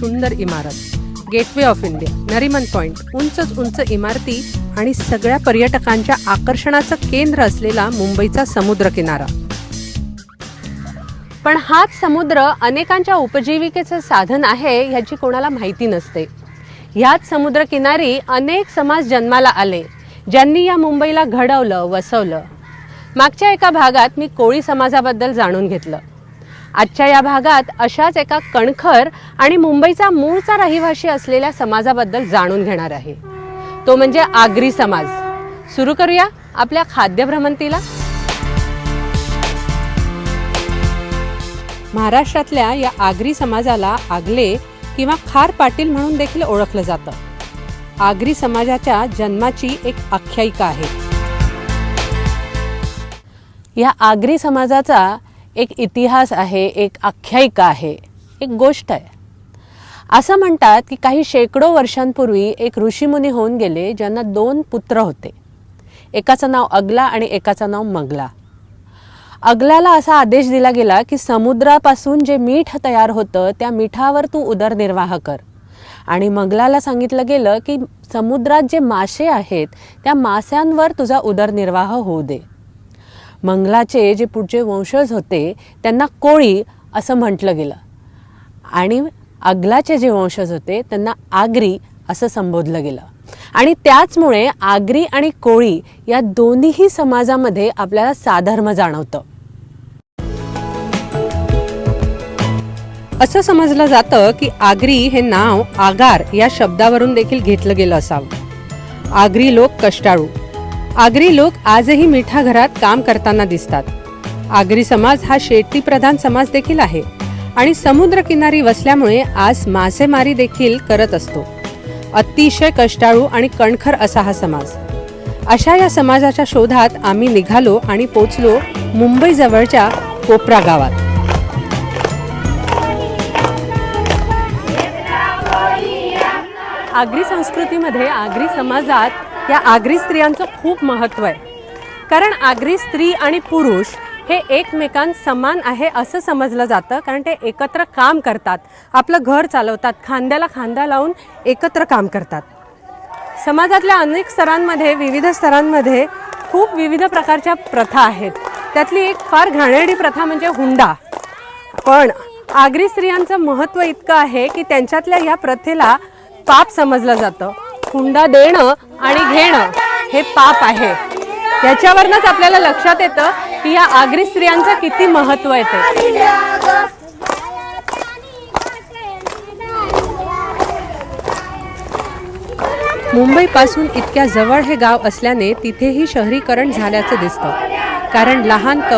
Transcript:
सुंदर इमारत. Gateway of India Nariman point उंचच उंच इमारती आणि सगळ्या पर्यटकांच्या आकर्षणाचं केंद्र असलेला मुंबईचा समुद्र किनारा पण हाच समुद्र अनेकांच्या उपजीविकेचं साधन आहे ह्याची कोणाला माहिती नसते. ह्याच समुद्रकिनारी अनेक समाज जन्माला आले ज्यांनी या मुंबईला घडवलं वसवलं. मागच्या एका भागात मी कोळी समाजाबद्दल जाणून घेतलं. आजच्या या भागात अशाच एका कणखर आणि मुंबईचा मूळचा रहिवाशी असलेल्या समाजाबद्दल जाणून घेणार आहे. तो म्हणजे आगरी समाज. सुरू करूया आपल्या खाद्यभ्रमंतीला महाराष्ट्रातल्या या आगरी समाजाला आगले किंवा खार पाटील म्हणून देखील ओळखलं जातं. आगरी समाजाच्या जन्माची एक आख्यायिका आहे. या आगरी समाजाचा एक इतिहास आहे एक आख्यायिका आहे एक गोष्ट आहे. असं म्हणतात की काही शेकडो वर्षांपूर्वी एक ऋषीमुनी होऊन गेले ज्यांना दोन पुत्र होते. एकाचं नाव अगला आणि एकाचं नाव मगला. अगलाला असा आदेश दिला गेला की समुद्रापासून जे मीठ तयार होतं त्या मिठावर तू उदरनिर्वाह कर. आणि मगलाला सांगितलं गेलं की समुद्रात जे मासे आहेत त्या माशांवर तुझा उदरनिर्वाह होऊ दे. मंगलाचे जे पुढचे वंशज होते त्यांना कोळी असं म्हटलं गेलं. आणि अगलाचे जे वंशज होते त्यांना आगरी असं संबोधलं गेलं. आणि त्याचमुळे आगरी आणि कोळी या दोन्हीही समाजामध्ये आपल्याला साधर्म जाणवतं. असं समजलं जातं की आगरी हे नाव आगार या शब्दावरून देखील घेतलं गेलं असावं. आगरी लोक कष्टाळू. आगरी लोक आजही मिठा घरात काम करताना दिसतात. आगरी समाज हा शेती प्रधान समाज देखील आहे आणि समुद्रकिनारी वसल्यामुळे आज मासेमारी देखील करत असतो. अतिशय कष्टाळू आणि कणखर असा हा समाज. अशा या समाजाच्या शोधात आम्ही निघालो आणि पोचलो मुंबई जवळच्या कोपरा गावात. आगरी संस्कृतीमध्ये आगरी समाजात या आगरी स्त्रियांचं खूप महत्त्व आहे. कारण आगरी स्त्री आणि पुरुष हे एकमेकां समान आहे असं समजलं जातं. कारण ते एकत्र काम करतात. आपलं घर चालवतात. खांद्याला खांदा लावून एकत्र काम करतात. समाजातल्या अनेक स्तरांमध्ये विविध स्तरांमध्ये खूप विविध प्रकारच्या प्रथा आहेत. त्यातली एक फार घाणेरडी प्रथा म्हणजे हुंडा. पण आगरी स्त्रियांचं महत्त्व इतकं आहे की त्यांच्यातल्या या प्रथेला पाप समजलं जातं. हुंडा देणं आणि घेणं हे पाप आहे. याच्यावरनच आपल्याला लक्षात येतं की या आगरी स्त्रियांचं किती महत्त्व येते मुंबईपासून इतक्या जवळ हे गाव असल्याने तिथेही शहरीकरण झाल्याचं दिसतं. कारण लहान